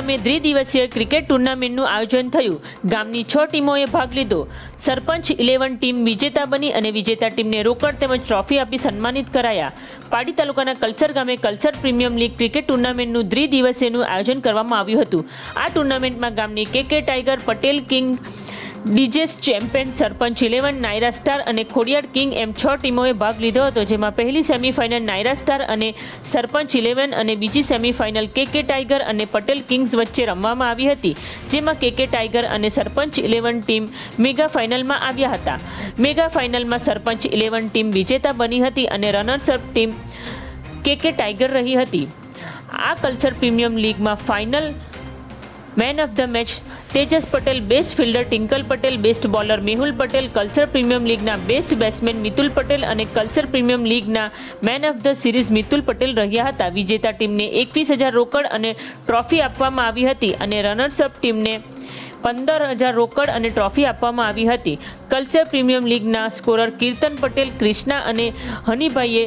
ગામે દ્વિદિવસીય ક્રિકેટ ટુર્નામેન્ટનું આયોજન થયું. ગામની છ ટીમોએ ભાગ લીધો. સરપંચ ઇલેવન ટીમ વિજેતા બની અને વિજેતા ટીમને રોકડ તેમજ ટ્રોફી આપી સન્માનિત કરાયા. પાડી તાલુકાના કલ્ચર ગામે કલ્ચર પ્રીમિયમ લીગ ક્રિકેટ ટુર્નામેન્ટનું દ્વિદિવસીયનું આયોજન કરવામાં આવ્યું હતું. આ ટુર્નામેન્ટમાં ગામની K K tiger Patel king DJs champion Sarpanch eleven, Nayra star અને ખોડિયાર કિંગ એમ છ ટીમોએ ભાગ લીધો હતો, જેમાં પહેલી સેમીફાઇનલ નાયરા સ્ટાર અને સરપંચ ઇલેવન અને બીજી સેમીફાઇનલ કે કે ટાઈગર અને પટેલ કિંગ્સ વચ્ચે રમવામાં આવી હતી, જેમાં કે કે ટાઈગર અને સરપંચ ઇલેવન ટીમ મેગા ફાઇનલમાં આવ્યા હતા. મેગા ફાઇનલમાં સરપંચ ઇલેવન ટીમ વિજેતા બની હતી અને રનર્સઅપ ટીમ કે કે ટાઈગર રહી હતી. આ culture premium લીગમાં final man of the match Tejas Patel best fielder, Tinkal Patel best bowler, Mehul Patel culture premium લીગના best batsman Mitul Patel અને culture premium લીગના man of the series Mitul Patel રહ્યા હતા. વિજેતા ટીમને એકવીસ હજાર રોકડ અને ટ્રોફી આપવામાં આવી હતી અને રનર્સઅપ ટીમને પંદર હજાર રોકડ અને ટ્રોફી આપવામાં આવી હતી. કલ્ચર પ્રીમિયમ લીગના સ્કોરર કીર્તન પટેલ, ક્રિષ્ના અને હનીભાઈએ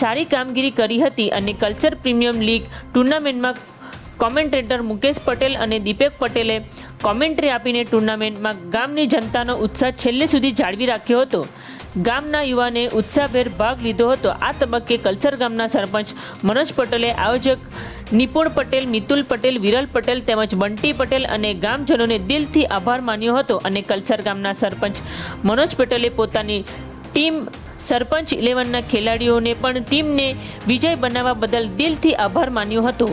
સારી કામગીરી કરી હતી અને કલ્ચર પ્રીમિયમ લીગ ટુર્નામેન્ટમાં કોમેન્ટેટર મુકેશ પટેલ અને દીપક પટેલે કોમેન્ટ્રી આપીને ટુર્નામેન્ટમાં ગામની જનતાનો ઉત્સાહ છેલ્લે સુધી જાળવી રાખ્યો હતો. ગામના યુવાને ઉત્સાહભેર ભાગ લીધો હતો. આ તબક્કે કલસર ગામના સરપંચ મનોજ પટેલે, આયોજક નિપુણ પટેલ, મિતુલ પટેલ, વિરલ પટેલ તેમજ બંટી પટેલ અને ગામજનોને દિલથી આભાર માન્યો હતો અને કલસર ગામના સરપંચ મનોજ પટેલે પોતાની ટીમ સરપંચ ઇલેવનના ખેલાડીઓને પણ ટીમને વિજય બનાવવા બદલ દિલથી આભાર માન્યો હતો.